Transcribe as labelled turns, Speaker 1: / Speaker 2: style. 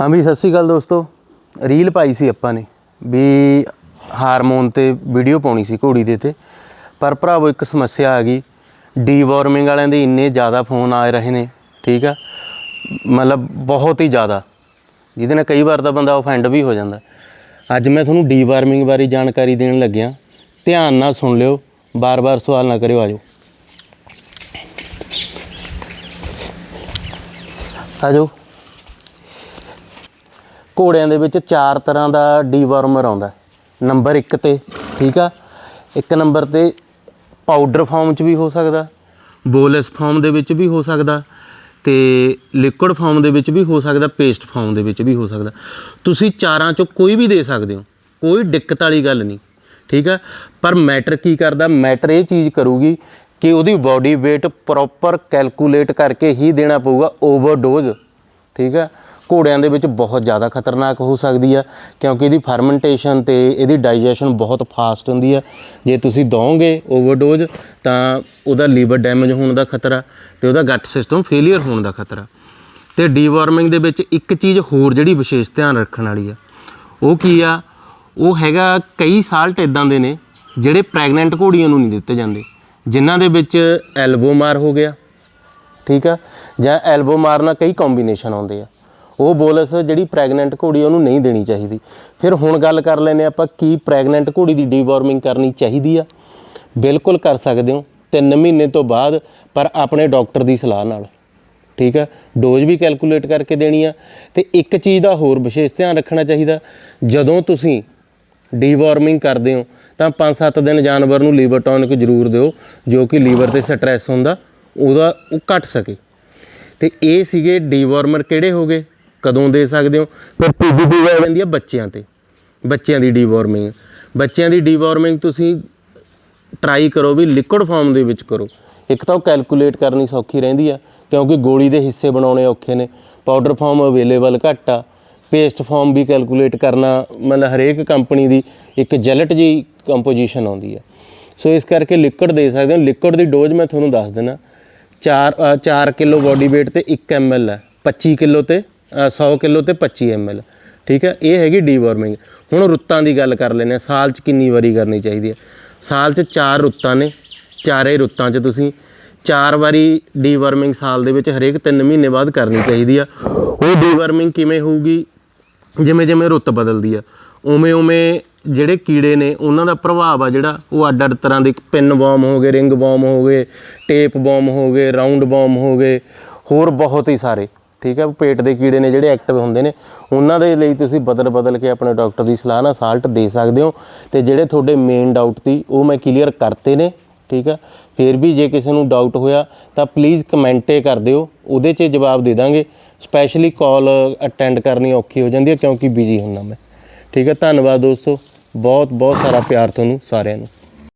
Speaker 1: ਹਾਂ ਵੀ ਸਤਿ ਸ਼੍ਰੀ ਅਕਾਲ ਦੋਸਤੋ। ਰੀਲ ਪਾਈ ਸੀ ਆਪਾਂ ਨੇ ਵੀ ਹਾਰਮੋਨ ਤੇ ਵੀਡੀਓ ਪਾਉਣੀ ਸੀ ਘੋੜੀ ਦੇ ਤੇ। ਪਰ ਭਰਾਵੋ ਇੱਕ ਸਮੱਸਿਆ ਆ ਗਈ। ਡੀਵਾਰਮਿੰਗ ਵਾਲਿਆਂ ਦੇ ਇੰਨੇ ਜ਼ਿਆਦਾ ਫੋਨ ਆ ਰਹੇ ਨੇ, ਠੀਕ ਆ? ਮਤਲਬ ਬਹੁਤ ਹੀ ਜ਼ਿਆਦਾ। ਜਿਹਦੇ ਨਾਲ ਕਈ ਵਾਰ ਤਾਂ ਬੰਦਾ ਆਫੈਂਡ ਵੀ ਹੋ ਜਾਂਦਾ। ਅੱਜ ਮੈਂ ਤੁਹਾਨੂੰ ਡੀਵਾਰਮਿੰਗ ਬਾਰੇ ਜਾਣਕਾਰੀ ਦੇਣ ਲੱਗਿਆ। ਧਿਆਨ ਨਾਲ ਸੁਣ ਲਿਓ, ਬਾਰ-ਬਾਰ ਸਵਾਲ ਨਾ ਕਰਿਓ, ਆਜੋ। ਆਜੋ। ਘੋੜਿਆਂ ਦੇ ਵਿੱਚ ਚਾਰ ਤਰ੍ਹਾਂ ਦਾ ਡੀਵਾਰਮਰ ਆਉਂਦਾ। ਨੰਬਰ 1 ਤੇ, ਠੀਕ ਆ? ਇੱਕ ਨੰਬਰ ਤੇ ਪਾਊਡਰ ਫਾਰਮ 'ਚ ਵੀ ਹੋ ਸਕਦਾ ਬੋਲਸ ਫਾਰਮ ਦੇ ਵਿੱਚ ਵੀ ਹੋ ਸਕਦਾ, ਤੇ ਲਿਕੁਇਡ ਫਾਰਮ ਦੇ ਵਿੱਚ ਵੀ ਹੋ ਸਕਦਾ ਪੇਸਟ ਫਾਰਮ ਦੇ ਵਿੱਚ ਵੀ ਹੋ ਸਕਦਾ। ਤੁਸੀਂ ਚਾਰਾਂ 'ਚੋਂ ਕੋਈ ਵੀ ਦੇ ਸਕਦੇ ਹੋ, ਕੋਈ ਦਿੱਕਤ ਵਾਲੀ ਗੱਲ ਨਹੀਂ, ਠੀਕ ਆ? ਪਰ ਮੈਟਰ ਕੀ ਕਰਦਾ ਮੈਟਰ ਇਹ ਚੀਜ਼ ਕਰੂਗੀ ਕਿ ਉਹਦੀ ਬਾਡੀ weight ਪ੍ਰੋਪਰ ਕੈਲਕੂਲੇਟ ਕਰਕੇ ਹੀ ਦੇਣਾ ਪਊਗਾ ਓਵਰਡੋਜ਼ ਠੀਕ ਆ? ਘੋੜਿਆਂ ਦੇ ਵਿੱਚ ਬਹੁਤ ਜ਼ਿਆਦਾ ਖਤਰਨਾਕ ਹੋ ਸਕਦੀ ਆ, ਕਿਉਂਕਿ ਇਹਦੀ ਫਰਮੈਂਟੇਸ਼ਨ ਤੇ ਇਹਦੀ ਡਾਈਜੈਸ਼ਨ ਬਹੁਤ ਫਾਸਟ ਹੁੰਦੀ ਆ। ਜੇ ਤੁਸੀਂ ਦੋਗੇ ਓਵਰਡੋਜ਼ ਤਾਂ ਉਹਦਾ ਲੀਵਰ ਡੈਮੇਜ ਹੋਣ ਦਾ ਖਤਰਾ ਤੇ ਉਹਦਾ ਗੱਟ ਸਿਸਟਮ ਫੇਲਿਅਰ ਹੋਣ ਦਾ ਖਤਰਾ। ਤੇ ਡੀਵਾਰਮਿੰਗ ਦੇ ਵਿੱਚ ਇੱਕ ਚੀਜ਼ ਹੋਰ ਜਿਹੜੀ ਵਿਸ਼ੇਸ਼ ਧਿਆਨ ਰੱਖਣ ਵਾਲੀ ਆ, ਉਹ ਕੀ ਆ? ਉਹ ਹੈਗਾ ਕਈ ਸਾਲਟ ਇਦਾਂ ਦੇ ਨੇ, ਜਿਹੜੇ ਪ੍ਰੈਗਨੈਂਟ ਘੋੜੀਆਂ ਨੂੰ ਨਹੀਂ ਦਿੱਤੇ ਜਾਂਦੇ, ਜਿਨ੍ਹਾਂ ਦੇ ਵਿੱਚ ਐਲਬੋ ਮਾਰ ਹੋ ਗਿਆ, ਠੀਕ ਆ? ਜਾਂ ਐਲਬੋ ਮਾਰ ਨਾਲ ਕਈ ਕੰਬੀਨੇਸ਼ਨ ਆਉਂਦੇ ਆ। ਉਹ ਬੋਲਸ ਜਿਹੜੀ ਪ੍ਰੈਗਨੈਂਟ ਘੋੜੀ ਉਹਨੂੰ ਨਹੀਂ ਦੇਣੀ ਚਾਹੀਦੀ। ਫਿਰ ਹੁਣ ਗੱਲ ਕਰ ਲੈਨੇ ਆਪਾਂ, ਕੀ ਪ੍ਰੈਗਨੈਂਟ ਘੋੜੀ ਦੀ ਡੀਵਾਰਮਿੰਗ ਕਰਨੀ ਚਾਹੀਦੀ ਆ? ਬਿਲਕੁਲ ਕਰ ਸਕਦੇ ਹੋ 3 ਮਹੀਨੇ ਤੋਂ ਬਾਅਦ, ਪਰ ਆਪਣੇ ਡਾਕਟਰ ਦੀ ਸਲਾਹ ਨਾਲ। ਠੀਕ ਆ? ਡੋਜ਼ ਵੀ ਕੈਲਕੂਲੇਟ ਕਰਕੇ ਦੇਣੀ ਆ। ਤੇ ਇੱਕ ਚੀਜ਼ ਦਾ ਹੋਰ ਵਿਸ਼ੇਸ਼ ਧਿਆਨ ਰੱਖਣਾ ਚਾਹੀਦਾ, ਜਦੋਂ ਤੁਸੀਂ ਡੀਵਾਰਮਿੰਗ ਕਰਦੇ ਹੋ, ਤਾਂ 5-7 ਦਿਨ ਜਾਨਵਰ ਨੂੰ ਲੀਵਰ ਟੌਨਿਕ ਜ਼ਰੂਰ ਦਿਓ, ਜੋ ਕਿ ਲੀਵਰ ਤੇ ਸਟ੍ਰੈਸ ਹੁੰਦਾ, ਉਹਦਾ ਉਹ ਘਟ ਸਕੇ। ਤੇ ਇਹ ਸੀਗੇ ਡੀਵਾਰਮਰ ਕਿਹੜੇ ਹੋਗੇ ਕਦੋਂ ਦੇ ਸਕਦੇ ਹੋ? ਫਿਰ ਪੀਬੀਪੀ ਹੋ ਜਾਂਦੀ ਹੈ ਬੱਚਿਆਂ ਤੇ। ਬੱਚਿਆਂ ਦੀ ਡੀਵਾਰਮਿੰਗ ਬੱਚਿਆਂ ਦੀ ਡੀਵਾਰਮਿੰਗ ਤੁਸੀਂ ਟਰਾਈ ਕਰੋ ਵੀ ਲਿਕੁਇਡ ਫਾਰਮ ਦੇ ਵਿੱਚ ਕਰੋ। ਇੱਕ ਤਾਂ ਉਹ ਕੈਲਕੂਲੇਟ ਕਰਨੀ ਸੌਖੀ ਰਹਿੰਦੀ ਆ, ਕਿਉਂਕਿ ਗੋਲੀ ਦੇ ਹਿੱਸੇ ਬਣਾਉਣੇ ਔਖੇ ਨੇ। ਪਾਊਡਰ ਫਾਰਮ ਅਵੇਲੇਬਲ ਘੱਟ ਆ। ਪੇਸਟ ਫਾਰਮ ਵੀ ਕੈਲਕੂਲੇਟ ਕਰਨਾ, ਮਤਲਬ ਹਰੇਕ ਕੰਪਨੀ ਦੀ ਇੱਕ ਜੈਲਟ ਜੀ ਕੰਪੋਜੀਸ਼ਨ ਆਉਂਦੀ ਆ। ਸੋ ਇਸ ਕਰਕੇ ਲਿਕੁਇਡ ਦੇ ਸਕਦੇ ਹੋ। ਲਿਕੁਇਡ ਦੀ ਡੋਜ਼ ਮੈਂ ਤੁਹਾਨੂੰ ਦੱਸ ਦਿੰਦਾ। 4 4 ਕਿਲੋ ਬੋਡੀ weight ਤੇ 1 ml ਹੈ 25 ਕਿਲੋ ਤੇ 100 ਕਿਲੋ ਤੇ 25 ml ਠੀਕ ਹੈ? ਇਹ ਹੈਗੀ ਡੀਵਾਰਮਿੰਗ ਹੁਣ ਰੁੱਤਾਂ ਦੀ ਗੱਲ ਕਰ ਲੈਨੇ ਆ ਸਾਲ 'ਚ ਕਿੰਨੀ ਵਾਰੀ ਕਰਨੀ ਚਾਹੀਦੀ ਹੈ? ਸਾਲ 'ਚ ਚਾਰ ਰੁੱਤਾਂ ਨੇ, ਚਾਰੇ ਰੁੱਤਾਂ 'ਚ ਤੁਸੀਂ ਚਾਰ ਵਾਰੀ ਡੀਵਾਰਮਿੰਗ ਸਾਲ ਦੇ ਵਿੱਚ ਹਰੇਕ 3 ਮਹੀਨੇ ਬਾਅਦ ਕਰਨੀ ਚਾਹੀਦੀ ਆ। ਉਹ ਡੀਵਾਰਮਿੰਗ ਕਿਵੇਂ ਹੋਊਗੀ? ਜਿਵੇਂ ਜਿਵੇਂ ਰੁੱਤ ਬਦਲਦੀ ਆ, ਉਵੇਂ ਉਵੇਂ ਜਿਹੜੇ ਕੀੜੇ ਨੇ, ਉਹਨਾਂ ਦਾ ਪ੍ਰਭਾਵ ਆ ਜਿਹੜਾ, ਉਹ ਅੱਡ ਅੱਡ ਤਰ੍ਹਾਂ ਦੇ ਪਿੰਨ ਬੌਮ ਹੋ ਗਏ ਰਿੰਗ ਬੌਮ ਹੋ ਗਏ ਟੇਪ ਬੌਮ ਹੋ ਗਏ ਰਾਉਂਡ ਬੌਮ ਹੋ ਗਏ, ਹੋਰ ਬਹੁਤ ਹੀ ਸਾਰੇ। ਠੀਕ ਹੈ, ਪੇਟ ਦੇ ਕੀੜੇ ਨੇ ਜਿਹੜੇ ਐਕਟਿਵ ਹੁੰਦੇ ਨੇ, ਉਹਨਾਂ ਦੇ ਲਈ ਤੁਸੀਂ ਬਦਲ ਬਦਲ ਕੇ ਆਪਣੇ ਡਾਕਟਰ ਦੀ ਸਲਾਹ ਨਾਲ ਸਾਲਟ ਦੇ ਸਕਦੇ ਹੋ ਤੇ ਜਿਹੜੇ ਤੁਹਾਡੇ ਮੇਨ ਡਾਊਟ ਸੀ ਉਹ ਮੈਂ ਕਲੀਅਰ ਕਰਤੇ ਨੇ, ਠੀਕ ਹੈ। ਫਿਰ ਵੀ ਜੇ ਕਿਸੇ ਨੂੰ ਡਾਊਟ ਹੋਇਆ ਤਾਂ ਪਲੀਜ਼ ਕਮੈਂਟੇ ਕਰ ਦਿਓ, ਉਹਦੇ 'ਚ ਜਵਾਬ ਦੇ ਦਾਂਗੇ। ਸਪੈਸ਼ਲੀ ਕਾਲ ਅਟੈਂਡ ਕਰਨੀ ਔਖੀ ਹੋ ਜਾਂਦੀ ਹੈ ਕਿਉਂਕਿ ਬਿਜ਼ੀ ਹੁੰਨਾ ਮੈਂ। ਠੀਕ ਹੈ, ਧੰਨਵਾਦ ਦੋਸਤੋ ਬਹੁਤ ਬਹੁਤ ਸਾਰਾ ਪਿਆਰ ਤੁਹਾਨੂੰ ਸਾਰਿਆਂ ਨੂੰ।